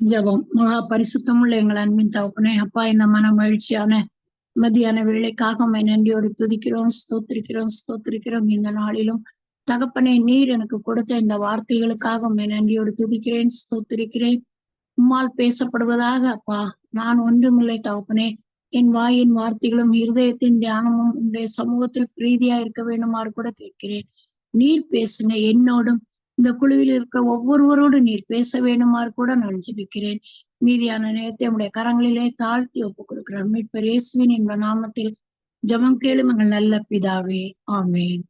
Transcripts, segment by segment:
ஜபம். மகா பரிசுத்தமுள்ள எங்கள் அன்பின் தகப்பனே அப்பா இந்த மன மகிழ்ச்சியான மதியான வேலைக்காக உம்மை நன்றியோடு துதிக்கிறோம் ஸ்தோத்திரிக்கிறோம் ஸ்தோத்திரிக்கிறோம். இந்த நாளிலும் தகப்பனே நீர் எனக்கு கொடுத்த இந்த வார்த்தைகளுக்காக உம்மை நன்றியோடு துதிக்கிறேன் ஸ்தோத்திரிக்கிறேன். உம்மால் பேசப்படுவதாக அப்பா நான் ஒன்றுமில்லை தகப்பனே. என் வாயின் வார்த்தைகளும் இருதயத்தின் தியானமும் உங்களுடைய சமூகத்தில் பிரீதியா இருக்க வேண்டுமாறு கூட கேட்கிறேன். நீர் பேசுங்க என்னோடும் இந்த குழுவில் இருக்க ஒவ்வொருவரோடு நீர் பேச வேண்டுமாறு கூட நான் ஜெபிக்கிறேன். மீதியான நேரத்தை உடைய கரங்களிலே தாழ்த்தி ஒப்புக் கொடுக்கிறேன். மீட்பர் இயேசுவின் என்ப நாமத்தில் ஜபம் கேளும் எங்கள் நல்ல பிதாவே. ஆமேன்.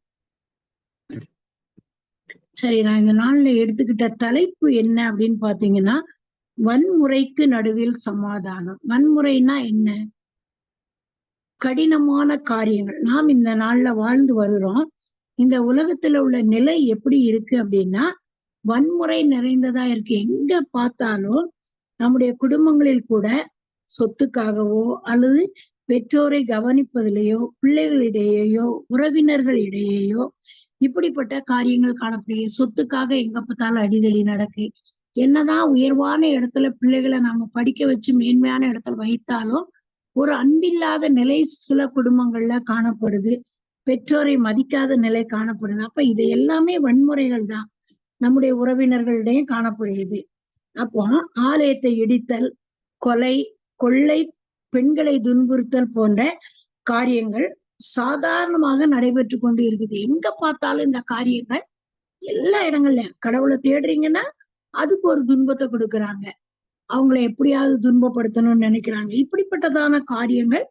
சரி நான் இந்த நாள்ல எடுத்துக்கிட்ட தலைப்பு என்ன அப்படின்னு பாத்தீங்கன்னா வன்முறைக்கு நடுவில் சமாதானம். வன்முறைனா என்ன? கடினமான காரியங்கள். நாம் இந்த நாள்ல வாழ்ந்து வருகிறோம். இந்த உலகத்துல உள்ள நிலை எப்படி இருக்கு அப்படின்னா வன்முறை நிறைந்ததா இருக்கு. எங்க பார்த்தாலும் நம்முடைய குடும்பங்களில் கூட சொத்துக்காகவோ அல்லது பெற்றோரை கவனிப்பதிலேயோ பிள்ளைகளிடையேயோ உறவினர்களிடையேயோ இப்படிப்பட்ட காரியங்கள் காணப்படுகிறது. சொத்துக்காக எங்க பார்த்தாலும் அடிதடி நடக்கு. என்னதான் உயர்வான இடத்துல பிள்ளைகளை நாம படிக்க வச்சு மேன்மையான இடத்துல வைத்தாலும் ஒரு அன்பில்லாத நிலை சில குடும்பங்கள்ல காணப்படுது. பெற்றோரை மதிக்காத நிலை காணப்படுது. அப்ப இது எல்லாமே வன்முறைகள் தான். நம்முடைய உறவினர்களிடையும் காணப்படுகிறது. அப்போ ஆலயத்தை இடித்தல் கொலை கொள்ளை பெண்களை துன்புறுத்தல் போன்ற காரியங்கள் சாதாரணமாக நடைபெற்று கொண்டு இருக்குது. எங்க பார்த்தாலும் இந்த காரியங்கள் எல்லா இடங்கள்லயும். கடவுளை தேடுறீங்கன்னா அதுக்கு ஒரு துன்பத்தை கொடுக்குறாங்க. அவங்கள எப்படியாவது துன்பப்படுத்தணும்னு நினைக்கிறாங்க. இப்படிப்பட்டதான காரியங்கள்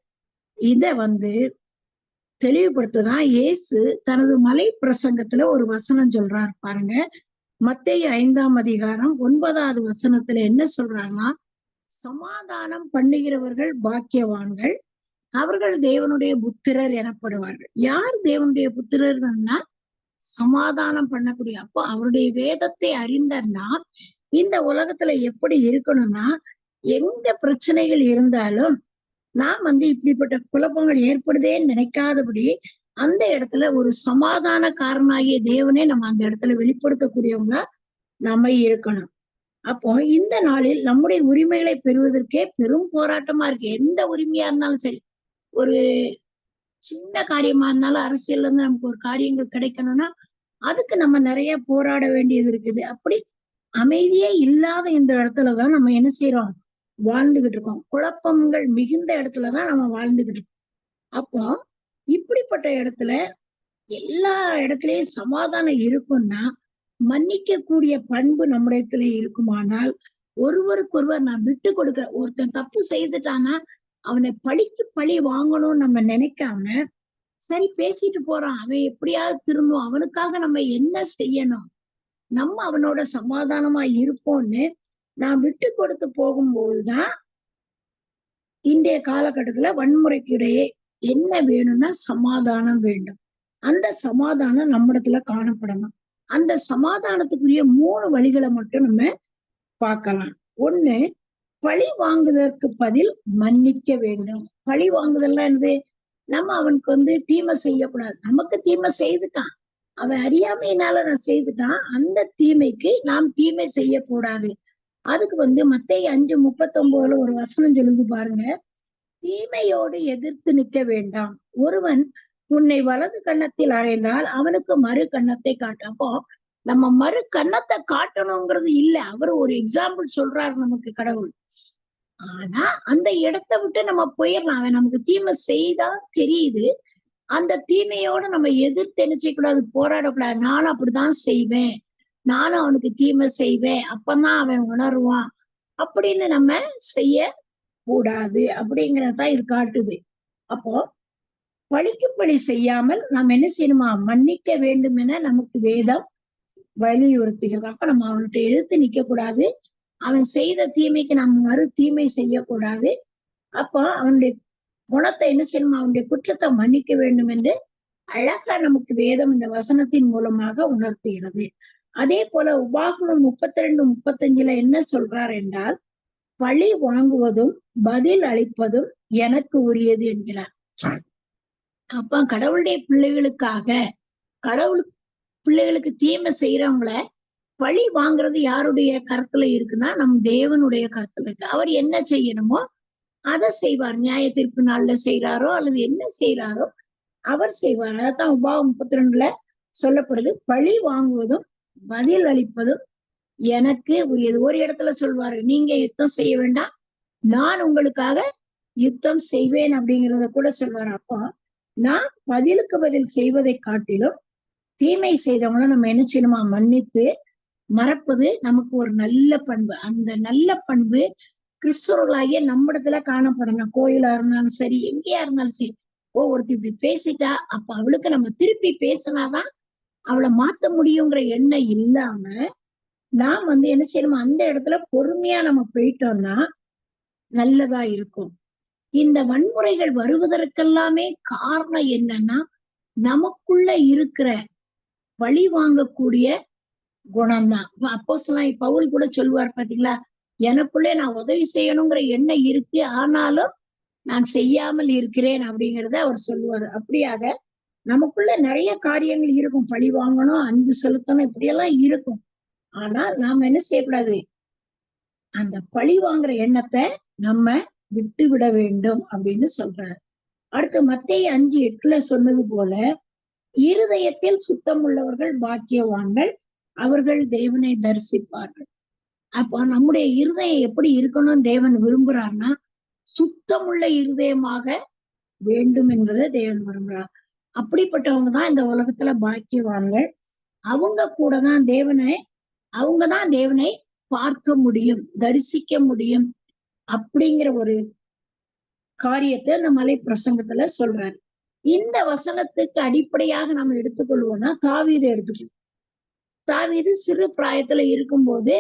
இத வந்து தெளிவுபடுத்ததான் இயேசு தனது மலை பிரசங்கத்துல ஒரு வசனம் சொல்றாரு பாருங்க. மத்திய ஐந்தாம் அதிகாரம் ஒன்பதாவது வசனத்துல என்ன சொல்றாங்கன்னா சமாதானம் பண்ணுகிறவர்கள் பாக்கியவான்கள் அவர்கள் தேவனுடைய புத்திரர் எனப்படுவார்கள். யார் தேவனுடைய புத்திரர்கள்னா சமாதானம் பண்ணக்கூடிய அப்போ அவருடைய வேதத்தை அறிந்தன்னா இந்த உலகத்துல எப்படி இருக்கணும்னா எங்க பிரச்சனைகள் இருந்தாலும் நாம் வந்து இப்படிப்பட்ட குழப்பங்கள் ஏற்படுதேன்னு நினைக்காதபடி அந்த இடத்துல ஒரு சமாதான காரணமாகிய தேவனே நம்ம அந்த இடத்துல வெளிப்படுத்தக்கூடியவங்க நம்ம இருக்கணும். அப்போ இந்த நாளில் நம்முடைய உரிமைகளை பெறுவதற்கே பெரும் போராட்டமா இருக்கு. எந்த உரிமையா இருந்தாலும் சரி. ஒரு சின்ன காரியமா இருந்தாலும் அரசியல்ல இருந்து நமக்கு ஒரு காரியங்கள் கிடைக்கணும்னா அதுக்கு நம்ம நிறைய போராட வேண்டியது இருக்குது. அப்படி அமைதியே இல்லாத இந்த இடத்துலதான் நம்ம என்ன செய்யறோம் வாழ்ந்துகிட்டு இருக்கோம் குழப்பங்கள் மிகுந்த இடத்துலதான் நம்ம வாழ்ந்துகிட்டு இருக்கோம் அப்போ இப்படிப்பட்ட இடத்துல எல்லா இடத்துலயும் சமாதானம் இருக்கும்னா மன்னிக்க கூடிய பண்பு நம்மிடத்துல இருக்குமானால் ஒருவருக்கொருவர் நான் விட்டு கொடுக்க ஒருத்தன் தப்பு செய்துட்டானா அவனை பழிக்கு பழி வாங்கணும்னு நம்ம நினைக்காம சரி பேசிட்டு போறான். அவன் எப்படியாவது திரும்பும். அவனுக்காக நம்ம என்ன செய்யணும்? நம்ம அவனோட சமாதானமா இருப்போம்னு நான் விட்டு கொடுத்து போகும்போதுதான் இன்றைய காலகட்டத்துல வன்முறைக்கு இடையே என்ன வேணும்னா சமாதானம் வேண்டும். அந்த சமாதானம் நம்மிடத்துல காணப்படணும். அந்த சமாதானத்துக்குரிய மூணு வழிகளை மட்டும் நம்ம பார்க்கலாம். ஒண்ணு பழி வாங்குவதற்கு பதில் மன்னிக்க வேண்டும். பழி வாங்குதல்லாம் என்னது? நம்ம அவனுக்கு வந்து தீமை செய்யக்கூடாது. நமக்கு தீமை செய்துட்டான். அவன் அறியாமையினால நான் செய்துட்டான். அந்த தீமைக்கு நாம் தீமை செய்யக்கூடாது. அதுக்கு வந்து மத்திய அஞ்சு முப்பத்தொன்பதுல ஒரு வசனம் சொல்லுது பாருங்க. தீமையோடு எதிர்த்து நிற்க வேண்டாம். ஒருவன் உன்னை வலது கன்னத்தில் அறைந்தால் அவனுக்கு மறு கன்னத்தை காட்டு. அப்போ நம்ம மறு கன்னத்தை காட்டணுங்கிறது இல்ல. அவர் ஒரு எக்ஸாம்பிள் சொல்றாரு நமக்கு கடவுள். ஆனா அந்த இடத்த விட்டு நம்ம போயிடலாம். அவன் நமக்கு தீமை செய்தா தெரியுது. அந்த தீமையோட நம்ம எதிர்த்து நினைச்சிக்கூடாது போராடக்கூடாது. நானும் அப்படிதான் செய்வேன். நானும் அவனுக்கு தீமை செய்வேன் அப்பதான் அவன் உணருவான். அப்படின்னு நம்ம செய்ய கூடாது அப்படிங்கறதான் இது காட்டுது. அப்போ பழிக்கு பழி செய்யாமல் நாம் என்ன செய்யணுமா? மன்னிக்க வேண்டும் என நமக்கு வேதம் வலியுறுத்துகிறது. அப்ப நம்ம அவன்கிட்ட எதிர்த்து நிக்க கூடாது அவன் செய்த தீமைக்கு நாம் மறு தீமை செய்யக்கூடாது. அப்போ அவனுடைய குணத்தை என்ன செய்யணும்? அவனுடைய குற்றத்தை மன்னிக்க வேண்டும் என்று அழகா நமக்கு வேதம் இந்த வசனத்தின் மூலமாக உணர்த்துகிறது. அதே போல உபாகமம் முப்பத்தி ரெண்டு முப்பத்தஞ்சுல என்ன சொல்றார் என்றால் பழி வாங்குவதும் பதில் அளிப்பதும் எனக்கு உரியது என்கிறார். அப்ப கடவுளுடைய பிள்ளைகளுக்காக கடவுள் பிள்ளைகளுக்கு தீமை செய்யறவங்கள பழி வாங்குறது யாருடைய கருத்துல இருக்குன்னா நம் தேவனுடைய கருத்துல இருக்கு. அவர் என்ன செய்யணுமோ அதை செய்வார். நியாய தீர்ப்பு நாள்ல செய்யறாரோ அல்லது என்ன செய்யறாரோ அவர் செய்வார். அதான் உபாவம் முப்பத்தி ரெண்டுல சொல்லப்படுது. பழி வாங்குவதும் பதில் அளிப்பதும் எனக்கு உரியது. ஒரு இடத்துல சொல்வாரு நீங்க யுத்தம் செய்ய வேண்டாம் நான் உங்களுக்காக யுத்தம் செய்வேன் அப்படிங்கிறத கூட சொல்வாரு. அப்போ நான் பதிலுக்கு பதில் செய்வதை காட்டிலும் தீமை செய்தவங்கள நம்ம என்ன செய்யணுமா? மன்னித்து மறப்பது நமக்கு ஒரு நல்ல பண்பு. அந்த நல்ல பண்பு கிறிஸ்தவர்களாகிய நம்மிடத்துல காணப்படணும் கோயிலா இருந்தாலும் சரி எங்கேயா இருந்தாலும் சரி. ஓ ஒருத்தர் இப்படி பேசிட்டா அப்ப அவளுக்கு நம்ம திருப்பி பேசினாதான் அவளை மாத்த முடியுங்கிற எண்ணம் இல்லாம நாம் வந்து என்ன செய்யணும் அந்த இடத்துல பொறுமையா நம்ம போயிட்டோம்னா நல்லதா இருக்கும். இந்த வன்முறைகள் வருவதற்கெல்லாமே காரணம் என்னன்னா நமக்குள்ள இருக்கிற வழி வாங்கக்கூடிய குணம்தான். அப்போ பவுல் கூட சொல்லுவார் பாத்தீங்களா? எனக்குள்ளே நான் உதவி செய்யணுங்கிற எண்ணம் இருக்கு ஆனாலும் நான் செய்யாமல் இருக்கிறேன் அப்படிங்கிறத அவர் சொல்லுவார். அப்படியாக நமக்குள்ள நிறைய காரியங்கள் இருக்கும். பழி வாங்கணும் அன்பு செலுத்தணும் இப்படியெல்லாம் இருக்கும். ஆனா நாம என்ன செய்யக்கூடாது? அந்த பழி வாங்குற எண்ணத்தை நம்ம விட்டு விட வேண்டும் அப்படின்னு சொல்றாரு. அடுத்து மத்திய அஞ்சு எட்டுல சொன்னது போல இருதயத்தில் சுத்தம் உள்ளவர்கள் பாக்கியவான்கள் அவர்கள் தேவனை தரிசிப்பார்கள். அப்போ நம்முடைய இருதயம் எப்படி இருக்கணும் தேவன் விரும்புறாருன்னா சுத்தமுள்ள இருதயமாக வேண்டும் என்பதை தேவன் விரும்புறார். அப்படிப்பட்டவங்க தான் இந்த உலகத்துல பாக்கியவான்கள். அவங்க கூட தான் தேவனை அவங்கதான் தேவனை பார்க்க முடியும் தரிசிக்க முடியும் அப்படிங்கிற ஒரு காரியத்தை இந்த மலை பிரசங்கத்துல சொல்றாரு. இந்த வசனத்துக்கு அடிப்படையாக நம்ம எடுத்துக்கொள்வோம்னா தாவீதை எடுத்துக்கணும். தாவீது சிறு பிராயத்துல இருக்கும்போது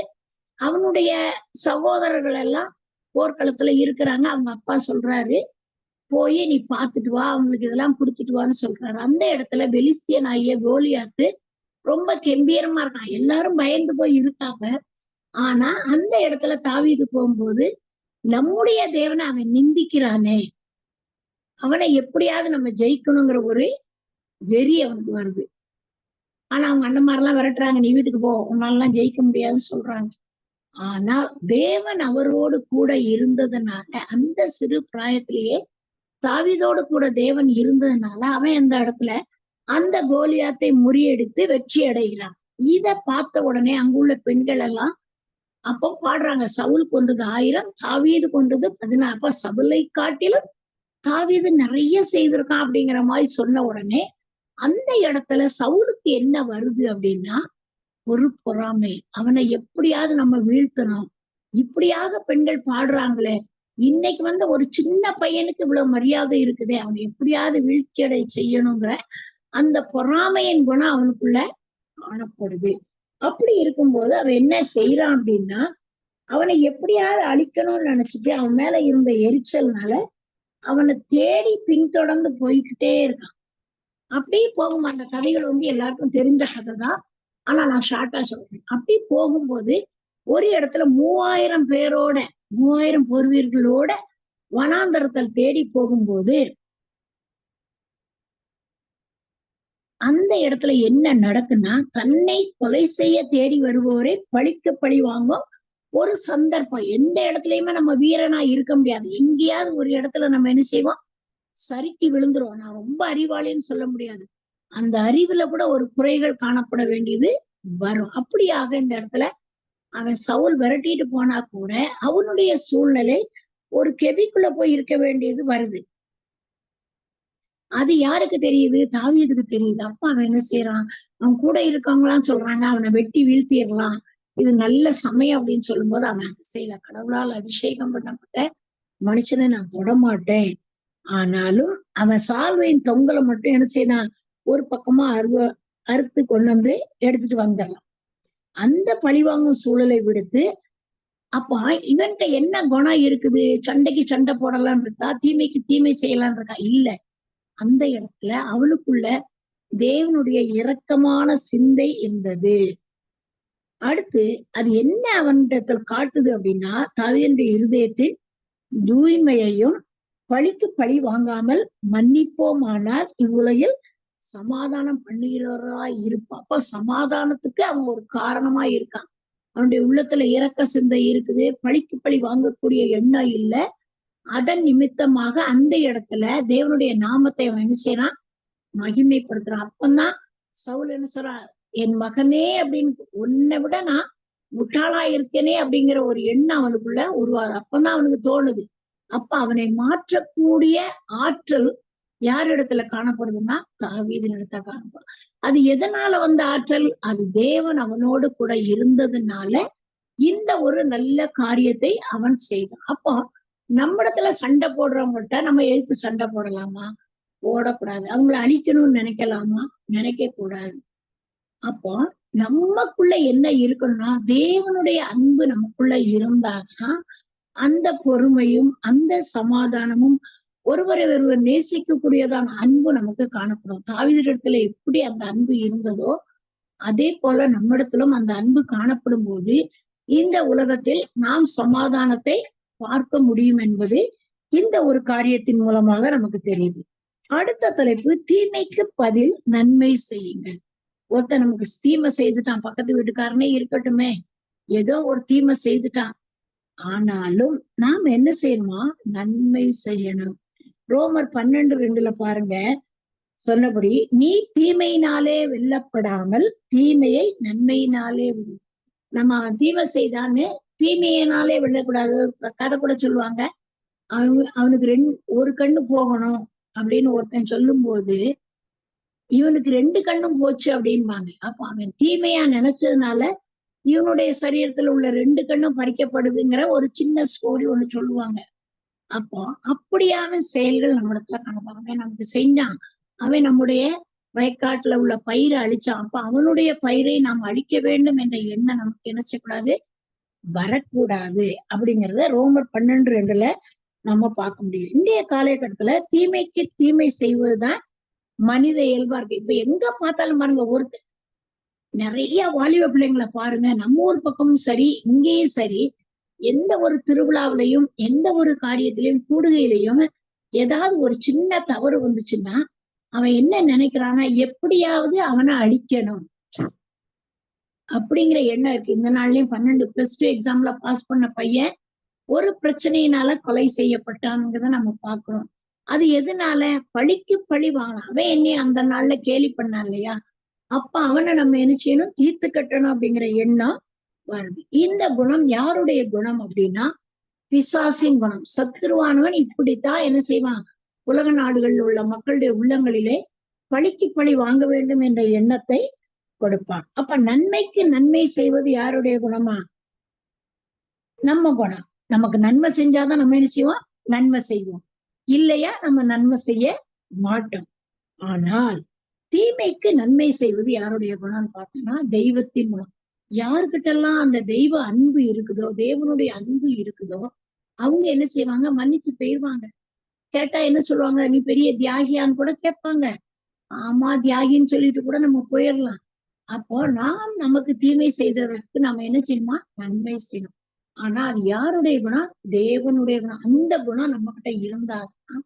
அவனுடைய சகோதரர்கள் எல்லாம் போர்க்களத்துல இருக்கிறாங்க. அவங்க அப்பா சொல்றாரு போய் நீ பாத்துட்டு வா அவங்களுக்கு இதெல்லாம் கொடுத்துட்டு வான்னு சொல்றாரு. அந்த இடத்துல பெலிசியன் ஆகிய கோலியாத்து ரொம்ப கெம்பீரமா இருக்கான் எல்லாரும் பயந்து போய் இருக்காங்க. ஆனா அந்த இடத்துல தாவிது போகும்போது நம்முடைய தேவனை அவன் நிந்திக்கிறானே. அவனை எப்படியாவது நம்ம ஜெயிக்கணுங்கிற ஒரு வெறி அவனுக்கு வருது. ஆனா அவங்க அந்த மாதிரிலாம் விரட்டுறாங்க நீ வீட்டுக்கு போ உன்னாலலாம் ஜெயிக்க முடியாதுன்னு சொல்றாங்க. ஆனா தேவன் அவரோடு கூட இருந்ததுனால அந்த சிறு பிராயத்திலேயே தாவிதோடு கூட தேவன் இருந்ததுனால அவன் அந்த இடத்துல? அந்த கோலியாத்தை முறியடித்து வெற்றி அடைகிறான். இத பார்த்த உடனே அங்குள்ள பெண்கள் எல்லாம் அப்போ பாடுறாங்க சவுல் கொன்றது ஆயிரம் தாவீது கொன்றது பதினாறு அப்ப சவுலை காட்டிலும் தாவீது நிறைய செய்திருக்கான் அப்படிங்கிற மாதிரி சொன்ன உடனே அந்த இடத்துல சவுலுக்கு என்ன வருது அப்படின்னா ஒரு பொறாமை. அவனை எப்படியாவது நம்ம வீழ்த்தணும். இப்படியாக பெண்கள் பாடுறாங்களே இன்னைக்கு வந்து ஒரு சின்ன பையனுக்கு இவ்வளவு மரியாதை இருக்குதே அவன் எப்படியாவது வீழ்ச்சியடை செய்யணுங்கிற அந்த பொறாமையின் குணம் அவனுக்குள்ள காணப்படுது. அப்படி இருக்கும்போது அவன் என்ன செய்யறான் அப்படின்னா அவனை எப்படியாவது அழிக்கணும்னு நினைச்சிட்டு அவன் மேல இருந்த எரிச்சல்னால அவனை தேடி பின்தொடர்ந்து போய்கிட்டே இருக்கான். அப்படியே போகும் அந்த கதைகள் வந்து எல்லாருக்கும் தெரிஞ்ச கதை தான் ஆனா நான் ஷார்ட்டா சொல்றேன். அப்படி போகும்போது ஒரு இடத்துல மூவாயிரம் பேரோட மூவாயிரம் பொருவீர்களோட வனாந்தரத்தில் தேடி போகும்போது அந்த இடத்துல என்ன நடக்குன்னா தன்னை கொலை செய்ய தேடி வருபவரை பழிக்க பழி வாங்கும் ஒரு சந்தர்ப்பம். எந்த இடத்துலயுமே நம்ம வீரனா இருக்க முடியாது. எங்கேயாவது ஒரு இடத்துல நம்ம என்ன செய்வோம்? சறுக்கி விழுந்துருவோம். நான் ரொம்ப அறிவாளின்னு சொல்ல முடியாது. அந்த அறிவுல கூட ஒரு குறைகள் காணப்பட வேண்டியது வரும். அப்படியாக இந்த இடத்துல அவன் சவுல் விரட்டிட்டு போனா கூட அவனுடைய சூழ்நிலை ஒரு கெபிக்குள்ள போய் இருக்க வேண்டியது வருது. அது யாருக்கு தெரியுது? தாவியதுக்கு தெரியுது. அப்ப அவன் என்ன செய்யறான் அவன் கூட இருக்கவங்களாம் சொல்றாங்க அவனை வெட்டி வீழ்த்திடலாம். இது நல்ல சமயம் அப்படின்னு சொல்லும்போது அவன் செய்யல? கடவுளால் அபிஷேகம் பண்ணப்பட்ட மனுஷனை நான் தொடமாட்டேன். ஆனாலும் அவன் சால்வையின் தொங்கலை மட்டும் என்ன செய்யறான்? ஒரு பக்கமா அருவ அறுத்து கொண்டு வந்து எடுத்துட்டு வந்துடலாம். அந்த பழிவாங்கும் சூழலை விடுத்து அப்ப இவன்கிட்ட என்ன குணம் இருக்குது? சண்டைக்கு சண்டை போடலான் இருக்கா? தீமைக்கு தீமை செய்யலான் இருக்கா? இல்ல. அந்த இடத்துல அவளுக்குள்ள தேவனுடைய இரக்கமான சிந்தை இருந்தது அடுத்து அது என்ன அவனிடத்தில் காட்டுது அப்படின்னா தவியனுடைய இருதயத்தில் தூய்மையையும் பழிக்கு பழி வாங்காமல் மன்னிப்போமானால் இவ்வுலகில் சமாதானம் பண்ணுகிறவரா இருப்பான் அப்ப சமாதானத்துக்கு அவன் ஒரு காரணமா இருக்கான் அவனுடைய உள்ளத்துல இரக்க சிந்தை இருக்குது பழிக்கு பழி வாங்கக்கூடிய எண்ணம் இல்ல. அதன் நிமித்தமாக அந்த இடத்துல தேவனுடைய நாமத்தை அவன் என்ன செய்யறான்? மகிமைப்படுத்துறான். அப்பந்தான் சவுல் என்ன சொல்றான் என் மகனே அப்படின்னு உன்னை விட நான் முட்டாளா இருக்கேனே அப்படிங்கிற ஒரு எண்ணம் அவனுக்குள்ள உருவாது அப்பதான் அவனுக்கு தோணுது. அப்ப அவனை மாற்றக்கூடிய ஆற்றல் யார் இடத்துல காணப்படுதுன்னா தாவீதின் இடத்துல காணப்படும். அது எதனால வந்த ஆற்றல்? அது தேவன் அவனோடு கூட இருந்ததுனால இந்த ஒரு நல்ல காரியத்தை அவன் செய்தான். அப்போ நம்மிடத்துல சண்டை போடுறவங்கள்ட்ட நம்ம எதிர்த்து சண்டை போடலாமா? போடக்கூடாது. அவங்கள அழிக்கணும்னு நினைக்கலாமா? நினைக்க கூடாது அப்போ நமக்குள்ள என்ன இருக்கணும்னா தேவனுடைய அன்பு நமக்குள்ள இருந்தாதான் அந்த பொறுமையும் அந்த சமாதானமும் ஒருவரை ஒருவர் நேசிக்கக்கூடியதான அன்பு நமக்கு காணப்படும். தாவிதத்துல எப்படி அந்த அன்பு இருந்ததோ அதே போல நம்மிடத்திலும் அந்த அன்பு காணப்படும் போது இந்த உலகத்தில் நாம் சமாதானத்தை பார்க்க முடியும் என்பது இந்த ஒரு காரியத்தின் மூலமாக நமக்கு தெரியுது. அடுத்த தலைப்பு தீமைக்கு பதில் நன்மை செய்யுங்கள். ஒருத்தன் நமக்கு தீமை செய்துட்டான் பக்கத்து வீட்டுக்காரனே இருக்கட்டுமே ஏதோ ஒரு தீமை செய்துட்டான். ஆனாலும் நாம் என்ன செய்யணுமா? நன்மை செய்யணும். ரோமர் பன்னெண்டு ரெண்டுல பாருங்க. சொன்னபடி நீ தீமையினாலே வெல்லப்படாமல் தீமையை நன்மையினாலே நம்ம அவன் தீமை செய்தான்னு தீமையினாலே வெல்லக்கூடாது. கதை கூட சொல்லுவாங்க. அவன் அவனுக்கு ரெண்டு ஒரு கண்ணு போகணும் அப்படின்னு ஒருத்தன் சொல்லும் போது இவனுக்கு ரெண்டு கண்ணும் போச்சு அப்படின்பாங்க அப்ப அவன் தீமையா நினைச்சதுனால இவனுடைய சரீரத்துல உள்ள ரெண்டு கண்ணும் பறிக்கப்படுதுங்கிற ஒரு சின்ன ஸ்டோரி ஒண்ணு சொல்லுவாங்க. அப்போ அப்படியான செயல்கள் நம்ம இடத்துல அவன் நமக்கு செஞ்சான். அவன் நம்முடைய வயக்காட்டுல உள்ள பயிரை அழிச்சான். அப்ப அவனுடைய பயிரை நாம் அழிக்க வேண்டும் என்ற எண்ணம் நமக்கு என்ன செய்யக்கூடாது? வரக்கூடாது அப்படிங்கிறத ரோமர் பன்னெண்டு ரெண்டுல நம்ம பார்க்க முடியும். இந்திய காலகட்டத்துல தீமைக்கு தீமை செய்வதுதான் மனித இயல்பா இருக்கு. இப்ப எங்க பார்த்தாலும் பாருங்க ஒருத்தர் நிறைய வாலிப பிள்ளைங்களை பாருங்க. நம்ம ஊர் பக்கமும் சரி இங்கேயும் சரி எந்த ஒரு திருவிழாவிலையும் எந்த ஒரு காரியத்திலையும் கூடுகையிலையும் ஏதாவது ஒரு சின்ன தவறு வந்துச்சுன்னா அவன் என்ன நினைக்கிறான்னா எப்படியாவது அவனை அழிக்கணும். அப்படிங்கிற எண்ணம் இருக்கு. இந்த நாள்லயும் பன்னெண்டு பிளஸ் டூ எக்ஸாம்ல பாஸ் பண்ண பையன் ஒரு பிரச்சனையினால கொலை செய்யப்பட்டானுங்கிறத நம்ம பாக்குறோம் அது எதனால? பழிக்கு பழி வாங்கலாம் அவன் என்னைய அந்த நாள்ல கேலி பண்ணான் இல்லையா? அப்ப அவனை நம்ம என்ன செய்யணும்? தீர்த்து கட்டணும் அப்படிங்கிற எண்ணம் வருது இந்த குணம் யாருடைய குணம் அப்படின்னா பிசாசின் குணம். சத்துருவானவன் இப்படித்தான் என்ன செய்வான்? உலக நாடுகளில் உள்ள மக்களுடைய உள்ளங்களிலே பழிக்கு பழி வாங்க வேண்டும் என்ற எண்ணத்தை கொடுப்பான். அப்ப நன்மைக்கு நன்மை செய்வது யாருடைய குணமா? நம்ம குணம். நமக்கு நன்மை செஞ்சாதான் நம்ம என்ன செய்வோம்? நன்மை செய்வோம். இல்லையா நம்ம நன்மை செய்ய மாட்டோம். ஆனால் தீமைக்கு நன்மை செய்வது யாருடைய குணம்னு பார்த்தோம்னா தெய்வத்தின் குணம். யாருக்கிட்டெல்லாம் அந்த தெய்வ அன்பு இருக்குதோ தேவனுடைய அன்பு இருக்குதோ அவங்க என்ன செய்வாங்க? மன்னிச்சு போயிருவாங்க. கேட்டா என்ன சொல்லுவாங்க? நீ பெரிய தியாகியான்னு கூட கேட்பாங்க. ஆமா தியாகின்னு சொல்லிட்டு கூட நம்ம போயிடலாம் அப்போ நாம் நமக்கு தீமை செய்ததற்கு நம்ம என்ன செய்யணுமா? நன்மை செய்யணும். ஆனா அது யாருடைய குணம்? தேவனுடைய குணம். அந்த குணம் நம்ம கிட்ட இருந்தாதான்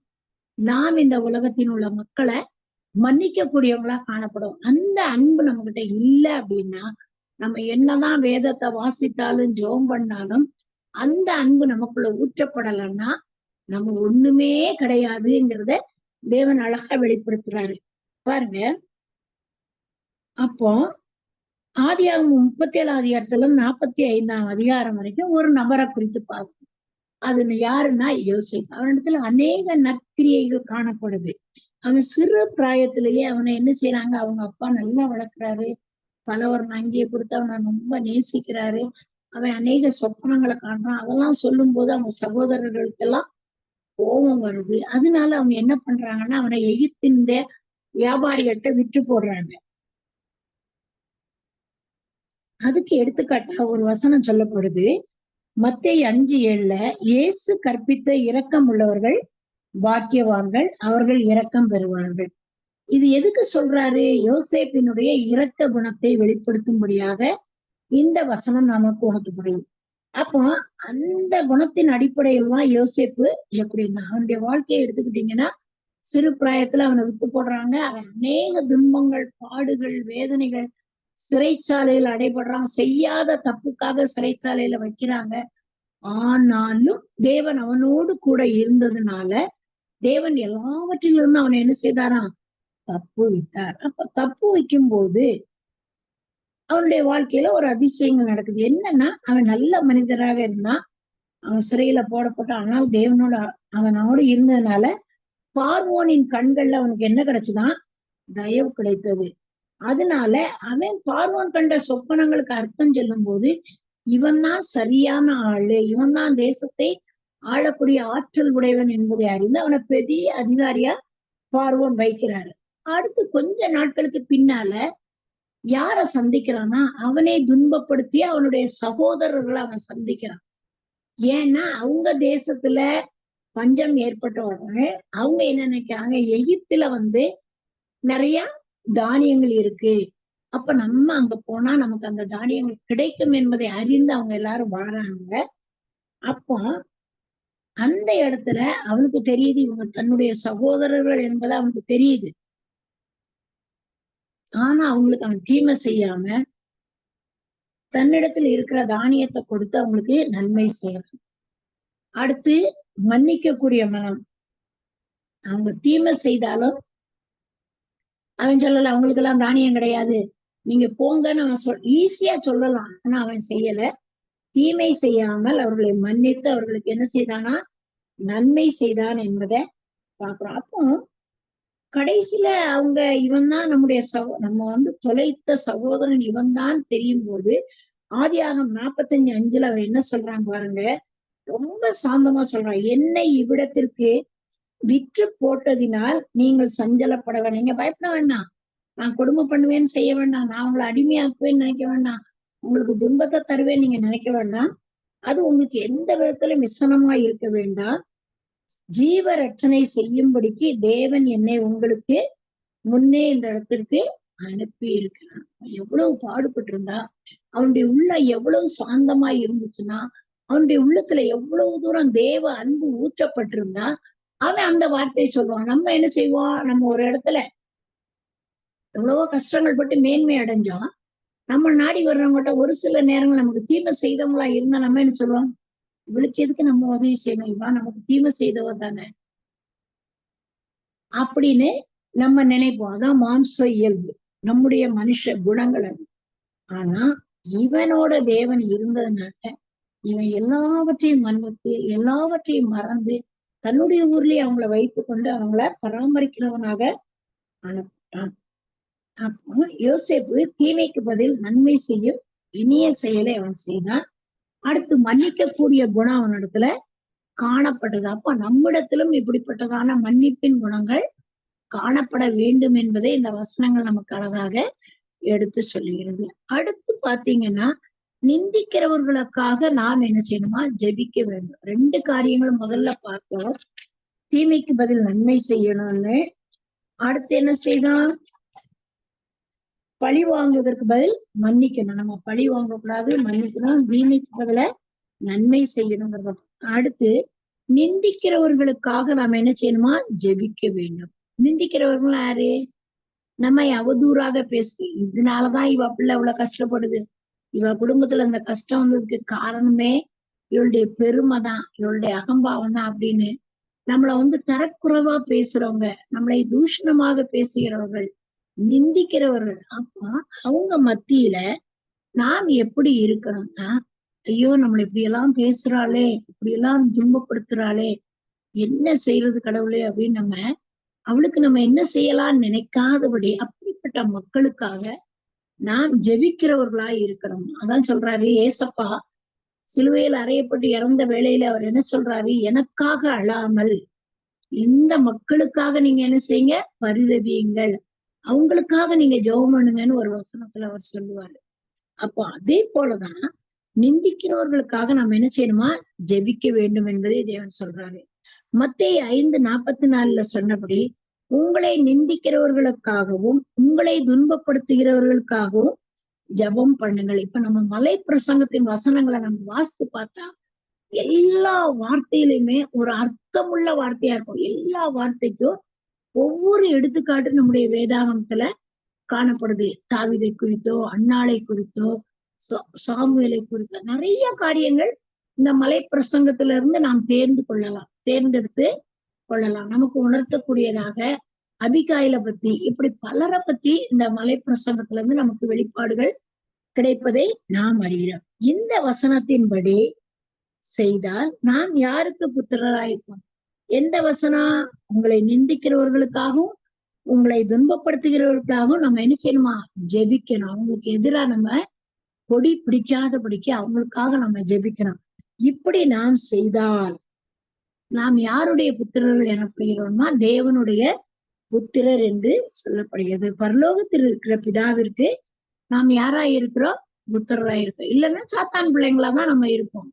நாம் இந்த உலகத்தில் உள்ள மக்களை மன்னிக்க கூடியவங்களா காணப்படும். அந்த அன்பு நம்ம கிட்ட இல்ல அப்படின்னா நம்ம என்னதான் வேதத்தை வாசித்தாலும் ஜோம் பண்ணாலும் அந்த அன்பு நமக்குள்ள ஊற்றப்படலைன்னா நம்ம ஒண்ணுமே கிடையாதுங்கிறத தேவன் அழகா வெளிப்படுத்துறாரு. பாருங்க. அப்போ ஆதியாகம் முப்பத்தி ஏழு அதிகாரத்துல நாற்பத்தி ஐந்தாம் அதிகாரம் வரைக்கும் ஒரு நபரை குறித்து பார்க்கும் அது யாருன்னா யோசிப். அவனிடத்துல அநேக நற்கிரியைகள் காணப்படுது. அவன் சிறு பிராயத்திலேயே அவனை என்ன செய்யறாங்க அவங்க அப்பா நல்லா வளர்க்குறாரு. பலவர் அங்கேயே கொடுத்து அவனை ரொம்ப நேசிக்கிறாரு. அவன் அநேக சொப்பனங்களை காண்றான். அதெல்லாம் சொல்லும் போது அவங்க சகோதரர்களுக்கெல்லாம் கோபம் வருது. அதனால அவங்க என்ன பண்றாங்கன்னா அவனை எகிப்தின் வியாபாரிகிட்ட விற்று போடுறாங்க. அதுக்கு எடுத்துக்காட்டா ஒரு வசனம் சொல்லப்படுது. மத்திய அஞ்சு ஏழுல இயேசு கற்பித்த இரக்கம் உள்ளவர்கள் பாக்கியவான்கள் அவர்கள் இரக்கம் பெறுவார்கள். இது எதுக்கு சொல்றாரு? யோசேப்பினுடைய இரக்க குணத்தை வெளிப்படுத்தும்படியாக இந்த வசனம் நமக்கு உணர்த்தப்படுது அப்போ அந்த குணத்தின் அடிப்படையில் தான் யோசேப்பு எப்படின்னா அவனுடைய வாழ்க்கையை எடுத்துக்கிட்டீங்கன்னா சிறு பிராயத்துல அவனை வித்து போடுறாங்க. அவன் அநேக துன்பங்கள் பாடுகள் வேதனைகள் சிறைச்சாலையில் அடைபடுறான். செய்யாத தப்புக்காக சிறைச்சாலையில வைக்கிறாங்க. ஆனாலும் தேவன் அவனோடு கூட இருந்ததுனால தேவன் எல்லாவற்றிலிருந்து அவனை என்ன செய்தாராம்? தப்பு வைத்தார் அப்ப தப்பு வைக்கும் போது அவனுடைய வாழ்க்கையில ஒரு அதிசயங்கள் நடக்குது. என்னன்னா அவன் நல்ல மனிதராக இருந்தான். அவன் சிறையில போடப்பட்டான். ஆனால் தேவனோட அவனோடு இருந்ததுனால பார்வோனின் கண்கள்ல அவனுக்கு என்ன கிடைச்சுதான் தயவு கிடைத்தது. அதனால அவன் பார்வோன் கண்ட சொப்பனங்களுக்கு அர்த்தம் சொல்லும் போது இவன் தான் சரியான ஆளு. இவன் தான் தேசத்தை ஆளக்கூடிய ஆற்றல் உடையவன் என்பதை அறிந்து அவனை பெரிய அதிகாரியா பார்வோன் வைக்கிறாரு. அடுத்து கொஞ்ச நாட்களுக்கு பின்னால யார சந்திக்கிறான்னா அவனை துன்பப்படுத்தி அவனுடைய சகோதரர்களை அவன் சந்திக்கிறான். ஏன்னா அவங்க தேசத்துல பஞ்சம் ஏற்பட்ட உடனே அவங்க என்ன நினைக்கிறாங்க எகிப்துல வந்து நிறைய தானியங்கள் இருக்கு. அப்ப நம்ம அங்க போனா நமக்கு அந்த தானியங்கள் கிடைக்கும் என்பதை அறிந்து அவங்க எல்லாரும் வராங்க அப்போ அந்த இடத்துல அவனுக்கு தெரியுது இவங்க தன்னுடைய சகோதரர்கள் என்பது அவனுக்கு தெரியுது. ஆனா அவங்களுக்கு அவன் தீமை செய்யாம தன்னிடத்துல இருக்கிற தானியத்தை கொடுத்து அவங்களுக்கு நன்மை செய்யலாம் அடுத்து மன்னிக்கக்கூடிய மனம். அவங்க தீமை செய்தாலும் அவன் சொல்லல அவங்களுக்கு எல்லாம் தானியம் கிடையாது. நீங்க போங்கன்னு அவன் சொல் ஈஸியா சொல்லலாம். ஆனா அவன் செய்யல. தீமை செய்யாமல் அவர்களை மன்னித்து அவர்களுக்கு என்ன செய்தானா? நன்மை செய்தான் என்பதை பாக்குறோம் அப்போ கடைசியில அவங்க இவன் தான் நம்முடைய சகோ நம்ம வந்து தொலைத்த சகோதரன் இவன் தான் தெரியும் போது ஆதியாகம் நாற்பத்தஞ்சு அஞ்சுல அவன் என்ன சொல்றாங்க பாருங்க? ரொம்ப சாந்தமா சொல்றான். என்னை இவ்விடத்திற்கு விற்று போட்டதினால் நீங்கள் சஞ்சலப்பட வேண்டாம் நீங்க பயப்பட வேண்டாம் நான் கொடுமை பண்ணுவேன்னு செய்ய வேண்டாம் நான் உங்களை அடிமையாக்குவேன்னு நினைக்க வேண்டாம் உங்களுக்கு துன்பத்தை தருவேன் நீங்க நினைக்க வேண்டாம் அது உங்களுக்கு எந்த விதத்துல மிசனமா இருக்க வேண்டாம். ஜீவ ரட்சனை செய்யும்படிக்கு தேவன் என்னை உங்களுக்கு முன்னே இந்த இடத்திற்கு அனுப்பி இருக்கிறான் எவ்வளவு பாடுபட்டு இருந்தா அவனுடைய உள்ள எவ்வளவு சாந்தமா இருந்துச்சுன்னா அவனுடைய உள்ளத்துல எவ்வளவு தூரம் தேவ அன்பு ஊற்றப்பட்டிருந்தா அவன் அந்த வார்த்தையை சொல்லுவான். நம்ம என்ன செய்வோம்? நம்ம ஒரு இடத்துல எவ்வளவோ கஷ்டங்கள் பட்டு மேன்மை அடைஞ்சோம். நம்ம நாடி வர்றவங்ககிட்ட ஒரு சில நேரங்கள் நமக்கு தீமை செய்தவங்களா இருந்தா நம்ம என்ன சொல்லுவோம்? இவளுக்கு எதுக்கு நம்ம உதவி செய்யணும்? இவா நமக்கு தீமை செய்தவ தானே. அப்படின்னு நம்ம நினைப்போம். அதான் மாம்ச இயல்பு. நம்முடைய மனுஷ குணங்கள் அது. ஆனா இவனோட தேவன் இருந்ததுனால இவன் எல்லாவற்றையும் மன்னித்து எல்லாவற்றையும் மறந்து தன்னுடைய ஊர்லயே அவங்கள வைத்து கொண்டு அவங்கள பராமரிக்கிறவனாக அனுப்பிட்டான் அப்போ யோசிப்பு தீமைக்கு பதில் நன்மை செய்யும் இனிய செயலை அவன் செய்தான். அடுத்து மன்னிக்கக்கூடிய குணம் அவனிடத்துல காணப்பட்டது. அப்ப நம்மிடத்திலும் இப்படிப்பட்டதான மன்னிப்பின் குணங்கள் காணப்பட வேண்டும் என்பதை இந்த வசனங்கள் நமக்கு அழகாக எடுத்து சொல்லுகிறது. அடுத்து பாத்தீங்கன்னா நிந்திக்கிறவர்களுக்காக நாம் என்ன செய்யணுமா? ஜெபிக்க வேண்டும். ரெண்டு காரியங்களும் முதல்ல பார்த்தோம் தீமைக்கு பதில் நன்மை செய்யணும்னு. அடுத்து என்ன செய்தான்? பழி வாங்குவதற்கு பதில் மன்னிக்கணும். நம்ம பழி வாங்கக்கூடாது மன்னிக்கணும். தீமைக்கு பதில நன்மை செய்யணுங்கிறத அடுத்து நிந்திக்கிறவர்களுக்காக நாம என்ன செய்யணுமா? ஜெபிக்க வேண்டும். நிந்திக்கிறவர்கள் யாரு? நம்மை அவதூறாக பேசி இதனாலதான் இவ பிள்ளை இவ்வளவு கஷ்டப்படுது. இவ குடும்பத்துல இந்த கஷ்டம் வந்ததுக்கு காரணமே இவளுடைய பெருமை தான் இவளுடைய அகம்பாவம் தான் அப்படின்னு நம்மளை வந்து தரக்குறைவா பேசுறவங்க நம்மளை தூஷணமாக பேசுகிறவர்கள் நிந்திக்கிறவர்கள் அப்பா அவங்க மத்தியில நாம் எப்படி இருக்கணும்னா ஐயோ நம்மளை இப்படி எல்லாம் பேசுறாளே இப்படி எல்லாம் துன்பப்படுத்துறாளே என்ன செய்யறது கடவுளே அப்படின்னு நம்ம அவளுக்கு நம்ம என்ன செய்யலாம்னு நினைக்காதபடி அப்படிப்பட்ட மக்களுக்காக நாம் ஜெபிக்கிறவர்களா இருக்கணும். அதான் சொல்றாரு ஏசப்பா. சிலுவையில் அறையப்பட்டு இறந்த வேளையில அவர் என்ன சொல்றாரு? எனக்காக அழாமல் இந்த மக்களுக்காக நீங்க என்ன செய்யுங்க? பரிதவியுங்கள் அவங்களுக்காக நீங்க ஜெபம் பண்ணுங்கன்னு ஒரு வசனத்துல அவர் சொல்லுவாரு. அப்போ அதே போலதான் நிந்திக்கிறவர்களுக்காக நாம் என்ன செய்யணுமா? ஜெபிக்க வேண்டும் என்பதை தேவன் சொல்றாரு. மத்திய ஐந்து நாற்பத்தி நாலுல சொன்னபடி உங்களை நிந்திக்கிறவர்களுக்காகவும் உங்களை துன்பப்படுத்துகிறவர்களுக்காகவும் ஜபம் பண்ணுங்கள். இப்ப நம்ம மலை பிரசங்கத்தின் வசனங்களை நம்ம வாசித்து பார்த்தா எல்லா வார்த்தையிலுமே ஒரு அர்த்தமுள்ள வார்த்தையா இருக்கும். எல்லா வார்த்தைக்கும் ஒவ்வொரு எடுத்துக்காட்டு நம்முடைய வேதாகமத்துல காணப்படுது. தாவிதை குறித்தோ அன்னாளை குறித்தோ சாமுவேலை குறித்தோ நிறைய காரியங்கள் இந்த மலை பிரசங்கத்துல இருந்து நாம் தேர்ந்து கொள்ளலாம். தேர்ந்தெடுத்து கொள்ளலாம். நமக்கு உணர்த்தக்கூடியதாக அபிகாயில பத்தி இப்படி பலரை பத்தி இந்த மலை பிரசங்கத்துல இருந்து நமக்கு வெளிப்பாடுகள் கிடைப்பதை நாம் அறிகிறோம். இந்த வசனத்தின்படி செய்தால் நாம் யாருக்கு புத்திரராயிருப்போம்? எந்த வசனம் உங்களை நிந்திக்கிறவர்களுக்காகவும் உங்களை துன்பப்படுத்துகிறவர்களுக்காகவும் நம்ம என்ன செய்யணுமா? ஜெபிக்கணும். அவங்களுக்கு எதிராக நம்ம கொடி பிடிக்காத பிடிக்க அவங்களுக்காக நம்ம ஜெபிக்கணும். இப்படி நாம் செய்தால் நாம் யாருடைய புத்திரர்கள் எனப்படுகிறோம்னா தேவனுடைய புத்திரர் என்று சொல்லப்படுகிறது. பரலோகத்தில் இருக்கிற பிதாவிற்கு நாம் யாரா இருக்கிறோம்? புத்திரரா இருக்கோம் இல்லைன்னா சாத்தான் பிள்ளைங்களா தான் நம்ம இருப்போம்.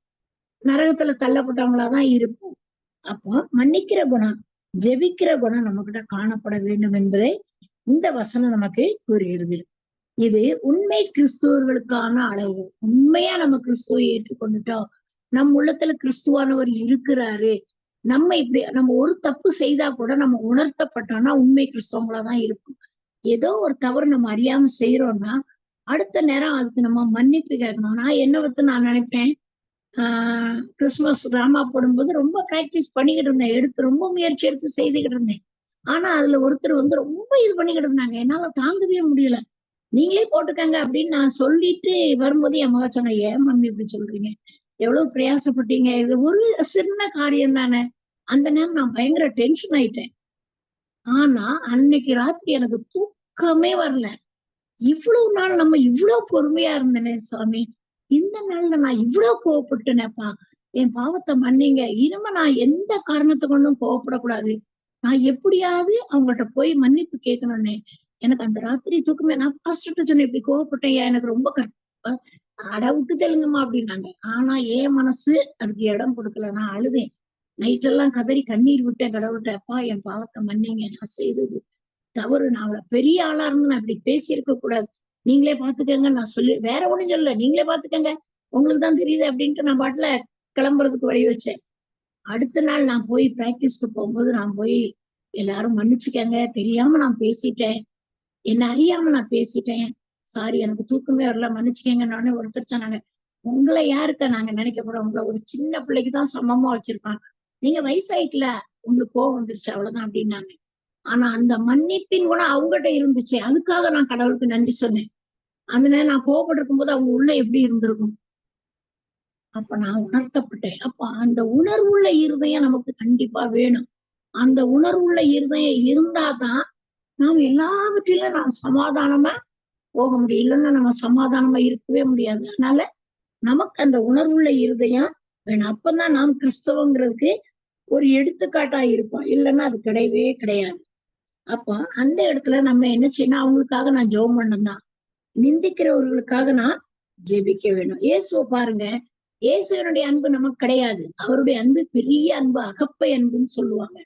நரகத்துல தள்ளப்பட்டவங்களா தான் இருப்போம். அப்போ மன்னிக்கிற குணம் ஜெபிக்கிற குணம் நம்ம கிட்ட காணப்பட வேண்டும் என்பதை இந்த வசனம் நமக்கு கூறுகிறது. இது உண்மை கிறிஸ்துவர்களுக்கான அளவு. உண்மையா நம்ம கிறிஸ்துவை ஏற்றுக்கொண்டுட்டோம் நம் உள்ளத்துல கிறிஸ்துவானவர் இருக்கிறாரு நம்ம இப்படி நம்ம ஒரு தப்பு செய்தா கூட நம்ம உணர்த்தப்பட்டோம்னா உண்மை கிறிஸ்தவங்களாதான் இருக்கும். ஏதோ ஒரு தவறு நம்ம அறியாம செய்யறோம்னா அடுத்த நேரம் அதுக்கு நம்ம மன்னிப்பு கேட்கணும். நான் என்ன பத்தி நான் நினைப்பேன் ஆஹ் கிறிஸ்துமஸ் டிராமா போடும்போது ரொம்ப பிராக்டிஸ் பண்ணிக்கிட்டு இருந்தேன். எடுத்து ரொம்ப முயற்சி எடுத்து செய்துக்கிட்டு இருந்தேன். ஆனா அதுல ஒருத்தர் வந்து ரொம்ப இது பண்ணிக்கிட்டு இருந்தாங்க. என்னால தாங்கவே முடியல. நீங்களே போட்டுக்கங்க அப்படின்னு நான் சொல்லிட்டு வரும்போது என் மகா சொன்ன ஏன் மம்மி இப்படி சொல்றீங்க? எவ்வளவு பிரயாசப்பட்டீங்க? இது ஒரு சின்ன காரியம் தானே. அந்த நேரம் நான் பயங்கர டென்ஷன் ஆயிட்டேன். ஆனா அன்னைக்கு ராத்திரி எனக்கு தூக்கமே வரல. இவ்வளவு நாள் நம்ம இவ்வளவு பொறுமையா இருந்தனே சுவாமி இந்த நாள்ல நான் இவ்வளவு கோவப்பட்டேனேப்பா என் பாவத்தை மன்னிங்க. இனிமே நான் எந்த காரணத்தை கொண்டும் கோவப்படக்கூடாது. நான் எப்படியாவது அவங்கள்ட்ட போய் மன்னிப்பு கேட்கணும்னு. எனக்கு அந்த ராத்திரி தூக்கமே நான் பாஸ்டர்ட்ட சொன்னேன் இப்படி கோவப்பட்டேன் எனக்கு ரொம்ப கஷ்டம் அட விட்டு தெலுங்குமா அப்படின்னாங்க. ஆனா என் மனசு அதுக்கு இடம் கொடுக்கல. நான் அழுதேன். நைட் எல்லாம் கதறி கண்ணீர் விட்டேன் கடவுள்கிட்ட. அப்பா என் பாவத்தை மன்னிங்க. நான் செய்தது தவறு. நான் அவளை பெரிய ஆளா இருந்து நான் இப்படி பேசியிருக்க கூடாது. நீங்களே பாத்துக்கங்க நான் சொல்லி வேற ஒண்ணும் சொல்லல நீங்களே பாத்துக்கங்க. உங்களுக்கு தான் தெரியுது அப்படின்ட்டு நான் பாட்டுல கிளம்புறதுக்கு வழி வச்சேன். அடுத்த நாள் நான் போய் பிராக்டிஸ்க்கு போகும்போது நான் போய் எல்லாரும் மன்னிச்சுக்கங்க தெரியாம நான் பேசிட்டேன். என்ன அறியாம நான் பேசிட்டேன். சாரி எனக்கு தூக்கமே வரல மன்னிச்சுக்கங்க நானே ஒருத்தர் சொன்னாங்க. உங்களை யாருக்க நாங்க நினைக்க போறோம்? உங்களை ஒரு சின்ன பிள்ளைக்கு தான் சமமா வச்சிருப்பாங்க. நீங்க வயசாயிட்டல உங்களுக்கு கோவம் வந்துருச்சு அவ்வளவுதான் அப்படின்னாங்க. ஆனா அந்த மன்னிப்பின் குணம் அவங்ககிட்ட இருந்துச்சு. அதுக்காக நான் கடவுளுக்கு நன்றி சொன்னேன். அந்த நேரம் நான் கோபப்பட்டிருக்கும் போது அவங்க உள்ள எப்படி இருந்திருக்கும்? அப்ப நான் உணர்த்தப்பட்டேன். அப்ப அந்த உணர்வுள்ள இருதயம் நமக்கு கண்டிப்பா வேணும். அந்த உணர்வுள்ள இருதயம் இருந்தாதான் நாம் எல்லாவற்றிலும் நாம் சமாதானமா போக முடியும். இல்லைன்னா நம்ம சமாதானமா இருக்கவே முடியாது. அதனால நமக்கு அந்த உணர்வுள்ள இருதயம் வேணும். அப்பதான் நாம் கிறிஸ்தவங்கிறதுக்கு ஒரு எடுத்துக்காட்டா இருப்போம். இல்லைன்னா அது கிடையவே கிடையாது. அப்போ அந்த இடத்துல நம்ம என்ன செய்யணும்? அவங்களுக்காக நான் ஜெபம் பண்ணதான் நிந்திக்கிறவர்களுக்காக நான் ஜெபிக்க வேணும். இயேசுவை பாருங்க. இயேசுவனுடைய அன்பு நமக்கு கிடையாது. அவருடைய அன்பு பெரிய அன்பு அகப்பை அன்புன்னு சொல்லுவாங்க.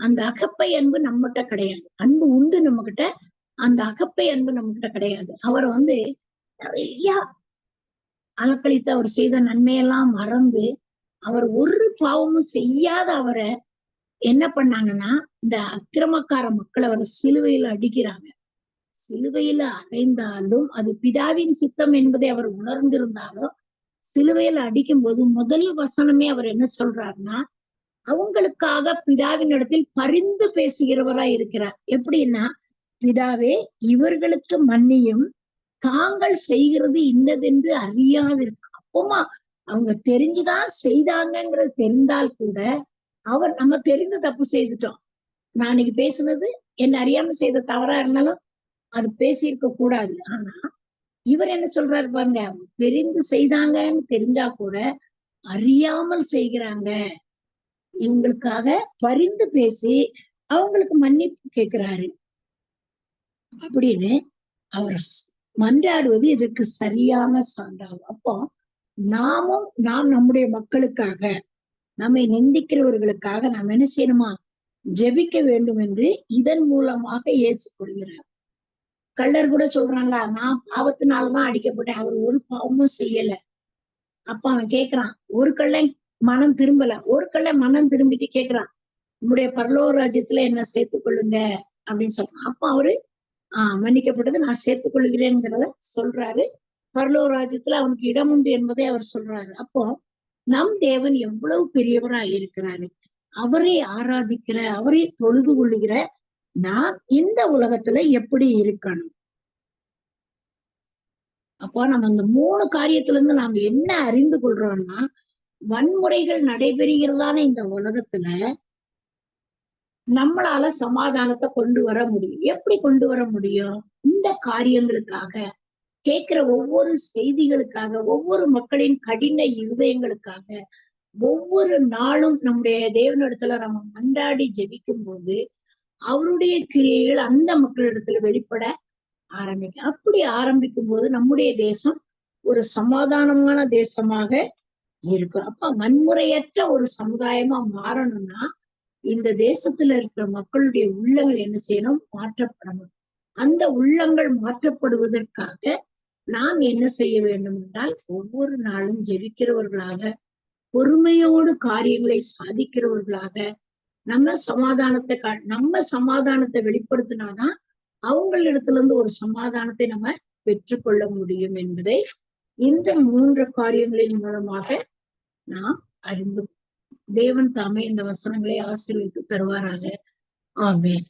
அந்த அகப்பை அன்பு நம்மகிட்ட கிடையாது. அன்பு உண்டு நம்ம கிட்ட அந்த அகப்பை அன்பு நம்ம கிட்ட கிடையாது. அவர் வந்து நிறைய அலக்களித்து அவர் செய்த நன்மையெல்லாம் மறந்து அவர் ஒரு பாவமும் செய்யாத அவரை என்ன பண்ணாங்கன்னா இந்த அக்கிரமக்கார மக்களை வர சிலுவையில அடிக்கிறாங்க. சிலுவையில அறைந்தாலும் அது பிதாவின் சித்தம் என்பதை அவர் உணர்ந்திருந்தாலும் சிலுவையில அடிக்கும் போது முதல் வசனமே அவர் என்ன சொல்றாருன்னா அவங்களுக்காக பிதாவின் இடத்தில் பரிந்து பேசுகிறவரா இருக்கிறார். எப்படின்னா பிதாவே இவர்களுக்கு மன்னியும் தாங்கள் செய்கிறது இன்னதென்று அறியாதிருக்கு அப்பமா அவங்க தெரிஞ்சுதான் செய்தாங்கிறது தெரிந்தால் கூட அவர் நம்ம தெரிந்து தப்பு செய்துட்டோம். நான் இன்னைக்கு பேசுனது என்ன அறியாம செய்த தவறா இருந்தாலும் அது பேசியிருக்க கூடாது. ஆனா இவர் என்ன சொல்றாரு பாருங்க தெரிந்து செய்தாங்கன்னு தெரிஞ்சா கூட அறியாமல் செய்கிறாங்க. இவங்களுக்காக பரிந்து பேசி அவங்களுக்கு மன்னிப்பு கேட்கிறாரு. அப்படின்னு அவர் மன்றாடுவது இதற்கு சரியான சான்றாகும். அப்போ நாமும் நாம் நம்முடைய மக்களுக்காக நம்மை நிந்திக்கிறவர்களுக்காக நாம் என்ன செய்யணுமா? ஜெபிக்க வேண்டும் என்று இதன் மூலமாக ஏற்று கொள்கிறார் கள்ளர் கூட சொல்றான்ல நான் பாவத்தினாலதான் அடிக்கப்பட்டேன் அவர் ஒரு பாவமும் செய்யல. அப்ப அவன் கேக்குறான் ஒரு கள்ளன் மனம் திரும்பல ஒரு கள்ள மனம் திரும்பிட்டு கேக்குறான் உங்களுடைய பரலோக ராஜ்யத்துல என்ன சேர்த்துக் கொள்ளுங்க அப்படின்னு சொல்றான். அப்ப அவரு ஆஹ் மன்னிக்கப்பட்டது நான் சேர்த்துக் கொள்கிறேங்கிறத சொல்றாரு. பரலோக ராஜ்யத்துல அவனுக்கு இடம் உண்டு என்பதை அவர் சொல்றாரு. அப்போ நம் தேவன் எவ்வளவு பெரியவராய் இருக்கிறாரு. அவரை ஆராதிக்கிற அவரை தொழுது கொள்ளுகிற நாம் இந்த உலகத்துல எப்படி இருக்கணும்? அப்போ நம்ம இந்த மூணு காரியத்துல இருந்து நாம் என்ன அறிந்து கொள்றோம்னா வன்முறைகள் நடைபெறுகிறதான இந்த உலகத்துல நம்மளால சமாதானத்தை கொண்டு வர முடியும். எப்படி கொண்டு வர முடியும்? இந்த காரியங்களுக்காக. கேட்கிற ஒவ்வொரு செய்திகளுக்காக ஒவ்வொரு மக்களின் கடின இருதயங்களுக்காக ஒவ்வொரு நாளும் நம்முடைய தேவனிடத்துல நம்ம மன்றாடி ஜெபிக்கும் போது அவருடைய கிரியைகள் அந்த மக்களிடத்துல வெளிப்பட ஆரம்பிக்கும். அப்படி ஆரம்பிக்கும் போது நம்முடைய தேசம் ஒரு சமாதானமான தேசமாக இருக்கும். அப்ப வன்முறையற்ற ஒரு சமுதாயமா மாறணும்னா இந்த தேசத்துல இருக்கிற மக்களுடைய உள்ளங்கள் என்ன செய்யணும்? மாற்றப்படணும். அந்த உள்ளங்கள் மாற்றப்படுவதற்காக நாம் என்ன செய்ய வேண்டும் என்றால் ஒவ்வொரு நாளும் ஜெபிக்கிறவர்களாக பொறுமையோடு காரியங்களை சாதிக்கிறவர்களாக நம்ம சமாதானத்தை கா நம்ம சமாதானத்தை வெளிப்படுத்தினாதான் அவங்களிடத்துல இருந்து ஒரு சமாதானத்தை நம்ம பெற்றுக்கொள்ள முடியும் என்பதை இந்த மூன்று காரியங்களின் மூலமாக நாம் அறிந்து தேவன் தாமே இந்த வசனங்களை ஆசீர்வித்து தருவாராக. ஆமேன்.